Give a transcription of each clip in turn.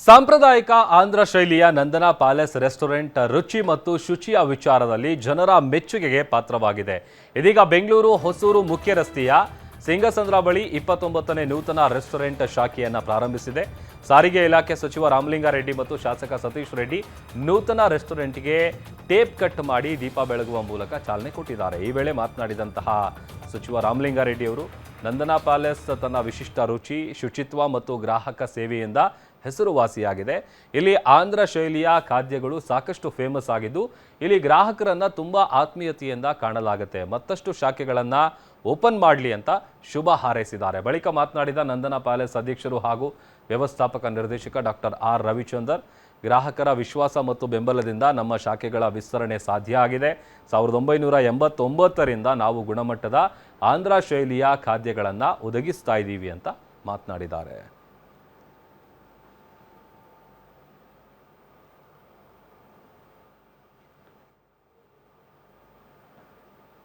ಸಾಂಪ್ರದಾಯಿಕ ಆಂಧ್ರ ಶೈಲಿಯ Nandana palace restaurant ರುಚಿ ಮತ್ತು ಶುಚಿಯ ವಿಚಾರದಲ್ಲಿ ಜನರ ಮೆಚ್ಚುಗೆಗೆ ಪಾತ್ರವಾಗಿದೆ. ಇದೀಗ ಬೆಂಗಳೂರು ಹೊಸೂರು ಮುಖ್ಯ ರಸ್ತೆಯ ಸಿಂಗಸಂದ್ರ ಬಳಿ ಇಪ್ಪತ್ತೊಂಬತ್ತನೇ ನೂತನ ರೆಸ್ಟೋರೆಂಟ್ ಶಾಖೆಯನ್ನು ಪ್ರಾರಂಭಿಸಿದೆ. ಸಾರಿಗೆ ಇಲಾಖೆ ಸಚಿವ ರಾಮಲಿಂಗಾರೆಡ್ಡಿ ಮತ್ತು ಶಾಸಕ ಸತೀಶ್ ರೆಡ್ಡಿ ನೂತನ ರೆಸ್ಟೋರೆಂಟ್ಗೆ ಟೇಪ್ ಕಟ್ ಮಾಡಿ ದೀಪ ಬೆಳಗುವ ಮೂಲಕ ಚಾಲನೆ ಕೊಟ್ಟಿದ್ದಾರೆ. ಈ ವೇಳೆ ಮಾತನಾಡಿದಂತಹ ಸಚಿವ ರಾಮಲಿಂಗಾರೆಡ್ಡಿ ಅವರು, ನಂದನಾ ಪ್ಯಾಲೇಸ್ ತನ್ನ ವಿಶಿಷ್ಟ ರುಚಿ, ಶುಚಿತ್ವ ಮತ್ತು ಗ್ರಾಹಕ ಸೇವೆಯಿಂದ ಹೆಸರುವಾಸಿಯಾಗಿದೆ. ಇಲ್ಲಿ ಆಂಧ್ರ ಶೈಲಿಯ ಖಾದ್ಯಗಳು ಸಾಕಷ್ಟು ಫೇಮಸ್ ಆಗಿದ್ದು, ಇಲ್ಲಿ ಗ್ರಾಹಕರನ್ನ ತುಂಬಾ ಆತ್ಮೀಯತೆಯಿಂದ ಕಾಣಲಾಗುತ್ತೆ. ಮತ್ತಷ್ಟು ಶಾಖೆಗಳನ್ನು ಓಪನ್ ಮಾಡಲಿ ಅಂತ ಶುಭ ಹಾರೈಸಿದ್ದಾರೆ. ಬಳಿಕ ಮಾತನಾಡಿದ ನಂದನ ಪ್ಯಾಲೇಸ್ ಅಧ್ಯಕ್ಷರು ಹಾಗೂ ವ್ಯವಸ್ಥಾಪಕ ನಿರ್ದೇಶಕ ಡಾಕ್ಟರ್ ಆರ್ ರವಿಚಂದರ್, ಗ್ರಾಹಕರ ವಿಶ್ವಾಸ ಮತ್ತು ಬೆಂಬಲದಿಂದ ನಮ್ಮ ಶಾಖೆಗಳ ವಿಸ್ತರಣೆ ಸಾಧ್ಯ ಆಗಿದೆ. ಸಾವಿರದ ಒಂಬೈನೂರ ಎಂಬತ್ತೊಂಬತ್ತರಿಂದ ನಾವು ಗುಣಮಟ್ಟದ ಆಂಧ್ರ ಶೈಲಿಯ ಖಾದ್ಯಗಳನ್ನು ಒದಗಿಸ್ತಾ ಇದ್ದೀವಿ ಅಂತ ಮಾತನಾಡಿದ್ದಾರೆ.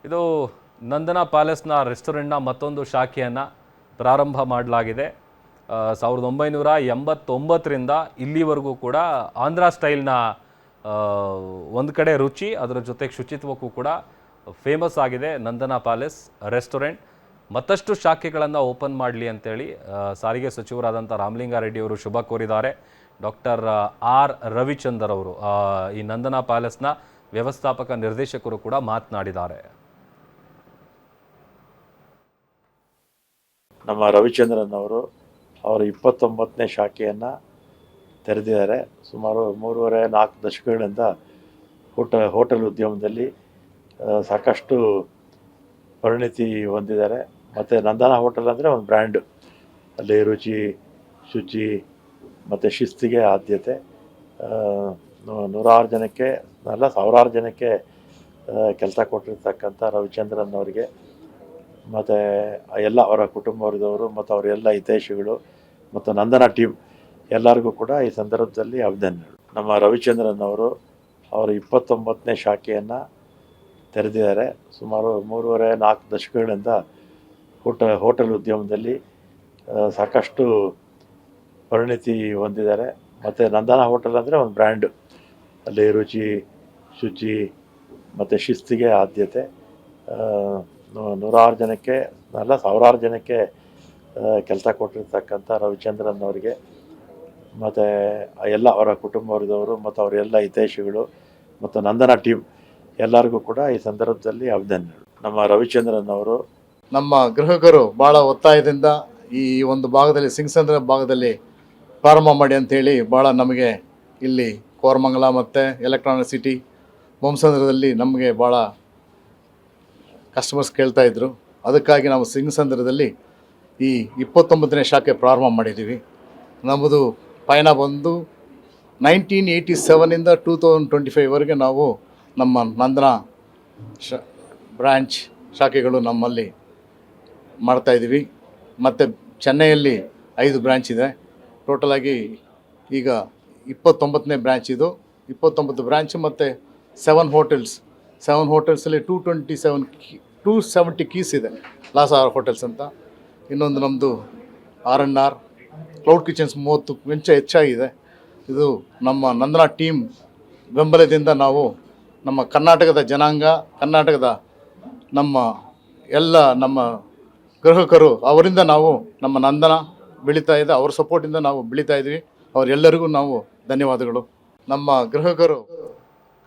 ಇದು ನಂದನಾ ಪ್ಯಾಲೇಸ್ನ ರೆಸ್ಟೋರೆಂಟ್ನ ಮತ್ತೊಂದು ಶಾಖೆಯನ್ನು ಪ್ರಾರಂಭ ಮಾಡಲಾಗಿದೆ. ಸಾವಿರದ ಒಂಬೈನೂರ ಎಂಬತ್ತೊಂಬತ್ತರಿಂದ ಇಲ್ಲಿವರೆಗೂ ಕೂಡ ಆಂಧ್ರ ಸ್ಟೈಲ್ನ ಒಂದು ಕಡೆ ರುಚಿ, ಅದರ ಜೊತೆಗೆ ಶುಚಿತ್ವಕ್ಕೂ ಕೂಡ ಫೇಮಸ್ ಆಗಿದೆ ನಂದನಾ ಪ್ಯಾಲೇಸ್ ರೆಸ್ಟೋರೆಂಟ್. ಮತ್ತಷ್ಟು ಶಾಖೆಗಳನ್ನು ಓಪನ್ ಮಾಡಲಿ ಅಂತೇಳಿ ಸಾರಿಗೆ ಸಚಿವರಾದಂಥ ರಾಮಲಿಂಗಾರೆಡ್ಡಿಯವರು ಶುಭ ಕೋರಿದ್ದಾರೆ. Doctor R. ರವಿಚಂದರ್ ಅವರು ಈ ನಂದನಾ ಪ್ಯಾಲೇಸ್ನ ವ್ಯವಸ್ಥಾಪಕ ನಿರ್ದೇಶಕರು ಕೂಡ ಮಾತನಾಡಿದ್ದಾರೆ. ನಮ್ಮ ರವಿಚಂದ್ರನ್ ಅವರು ಅವರ ಇಪ್ಪತ್ತೊಂಬತ್ತನೇ ಶಾಖೆಯನ್ನು ತೆರೆದಿದ್ದಾರೆ. ಸುಮಾರು ಮೂರುವರೆ ನಾಲ್ಕು ದಶಕಗಳಿಂದ ಹೋಟ, ಹೋಟೆಲ್ ಉದ್ಯಮದಲ್ಲಿ ಸಾಕಷ್ಟು ಪರಿಣಿತಿ ಹೊಂದಿದ್ದಾರೆ. ಮತ್ತು ನಂದನ ಹೋಟೆಲ್ ಅಂದರೆ ಒಂದು ಬ್ರ್ಯಾಂಡು. ಅಲ್ಲಿ ರುಚಿ, ಶುಚಿ ಮತ್ತು ಶಿಸ್ತಿಗೆ ಆದ್ಯತೆ. ನೂರಾರು ಜನಕ್ಕೆ, ಅಲ್ಲ ಸಾವಿರಾರು ಜನಕ್ಕೆ ಕೆಲಸ ಕೊಟ್ಟಿರ್ತಕ್ಕಂಥ ರವಿಚಂದ್ರನ್ ಅವರಿಗೆ. ಮತ್ತು ಎಲ್ಲ ಅವರ ಕುಟುಂಬದವರು ಮತ್ತು ಅವರೆಲ್ಲ ಹಿತೈಷಿಗಳು ಮತ್ತು ನಂದನ ಟೀಮ್ ಎಲ್ಲರಿಗೂ ಕೂಡ ಈ ಸಂದರ್ಭದಲ್ಲಿ ಅಭಿನಂದನೆಗಳು. ನಮ್ಮ ರವಿಚಂದ್ರನ್ ಅವರು ಅವರು ಇಪ್ಪತ್ತೊಂಬತ್ತನೇ ಶಾಖೆಯನ್ನು ತೆರೆದಿದ್ದಾರೆ. ಸುಮಾರು ಮೂರುವರೆ ನಾಲ್ಕು ದಶಕಗಳಿಂದ ಹೋಟ ಹೋಟೆಲ್ ಉದ್ಯಮದಲ್ಲಿ ಸಾಕಷ್ಟು ಪರಿಣಿತಿ ಹೊಂದಿದ್ದಾರೆ. ಮತ್ತು ನಂದನ ಹೋಟೆಲ್ ಅಂದರೆ ಒಂದು ಬ್ರ್ಯಾಂಡು. ಅಲ್ಲಿ ರುಚಿ, ಶುಚಿ ಮತ್ತು ಶಿಸ್ತಿಗೆ ಆದ್ಯತೆ. ನೂರಾರು ಜನಕ್ಕೆ ಅಲ್ಲ, ಸಾವಿರಾರು ಜನಕ್ಕೆ ಕೆಲಸ ಕೊಟ್ಟಿರ್ತಕ್ಕಂಥ ರವಿಚಂದ್ರನ್ ಅವರಿಗೆ, ಮತ್ತು ಎಲ್ಲ ಅವರ ಕುಟುಂಬವರ್ಗದವರು ಮತ್ತು ಅವರೆಲ್ಲ ಹಿತೈಷಿಗಳು, ಮತ್ತು ನಂದನ ಟೀಮ್ ಎಲ್ಲರಿಗೂ ಕೂಡ ಈ ಸಂದರ್ಭದಲ್ಲಿ ಅಭಿನಂದನೆಗಳು. ನಮ್ಮ ರವಿಚಂದ್ರನ್ ಅವರು ನಮ್ಮ ಗೃಹಕರು ಭಾಳ ಒತ್ತಾಯದಿಂದ ಈ ಒಂದು ಭಾಗದಲ್ಲಿ, ಸಿಂಗ್ಸಂದ್ರ ಭಾಗದಲ್ಲಿ ಪ್ರಾರಂಭ ಮಾಡಿ ಅಂಥೇಳಿ ಭಾಳ ನಮಗೆ ಇಲ್ಲಿ ಕೋರಮಂಗಲ ಮತ್ತು ಎಲೆಕ್ಟ್ರಾನಿಕ್ ಸಿಟಿ ಬೊಮ್ಮಸಂದ್ರದಲ್ಲಿ ನಮಗೆ ಭಾಳ ಕಸ್ಟಮರ್ಸ್ ಕೇಳ್ತಾ ಅದಕ್ಕಾಗಿ ನಾವು ಸಿಂಗಸಂದ್ರದಲ್ಲಿ ಈ ಇಪ್ಪತ್ತೊಂಬತ್ತನೇ ಶಾಖೆ ಪ್ರಾರಂಭ ಮಾಡಿದ್ದೀವಿ. ನಮ್ಮದು ಪಯಣ ಬಂದು ನೈನ್ಟೀನ್ ಏಯ್ಟಿ ಸೆವೆನಿಂದ ಟೂ ತೌಸಂಡ್ ಟ್ವೆಂಟಿ ಫೈವ್ವರೆಗೆ ನಾವು ನಮ್ಮ ನಂದನ ಶ ಬ್ರ್ಯಾಂಚ್ ಶಾಖೆಗಳು ನಮ್ಮಲ್ಲಿ ಮಾಡ್ತಾಯಿದ್ದೀವಿ ಮತ್ತು ಚೆನ್ನೈಯಲ್ಲಿ ಐದು ಬ್ರ್ಯಾಂಚ್ ಇದೆ. ಟೋಟಲಾಗಿ ಈಗ ಇಪ್ಪತ್ತೊಂಬತ್ತನೇ ಬ್ರ್ಯಾಂಚ್ ಇದು. ಇಪ್ಪತ್ತೊಂಬತ್ತು ಬ್ರ್ಯಾಂಚ್ ಮತ್ತು seven hotels seven ಹೋಟೆಲ್ಸಲ್ಲಿ two twenty seven two seventy keys ಇದೆ ಲಾಸ್ ಆರ್ ಹೋಟೆಲ್ಸ್ ಅಂತ. ಇನ್ನೊಂದು ನಮ್ಮದು R N R, cloud kitchens ಮೂವತ್ತು ವೆಂಚ ಹೆಚ್ಚಾಗಿದೆ. ಇದು ನಮ್ಮ ನಂದನಾ ಟೀಮ್ ಬೆಂಬಲದಿಂದ ನಾವು ನಮ್ಮ ಕರ್ನಾಟಕದ ಜನಾಂಗ, ಕರ್ನಾಟಕದ ನಮ್ಮ ಎಲ್ಲ ನಮ್ಮ ಗ್ರಾಹಕರು, ಅವರಿಂದ ನಾವು ನಮ್ಮ ನಂದನ ಬೆಳೀತಾ ಇದೆ. ಅವ್ರ ಸಪೋರ್ಟಿಂದ ನಾವು ಬೆಳೀತಾ ಇದ್ವಿ ಅವರೆಲ್ಲರಿಗೂ ನಾವು ಧನ್ಯವಾದಗಳು. ನಮ್ಮ ಗ್ರಾಹಕರು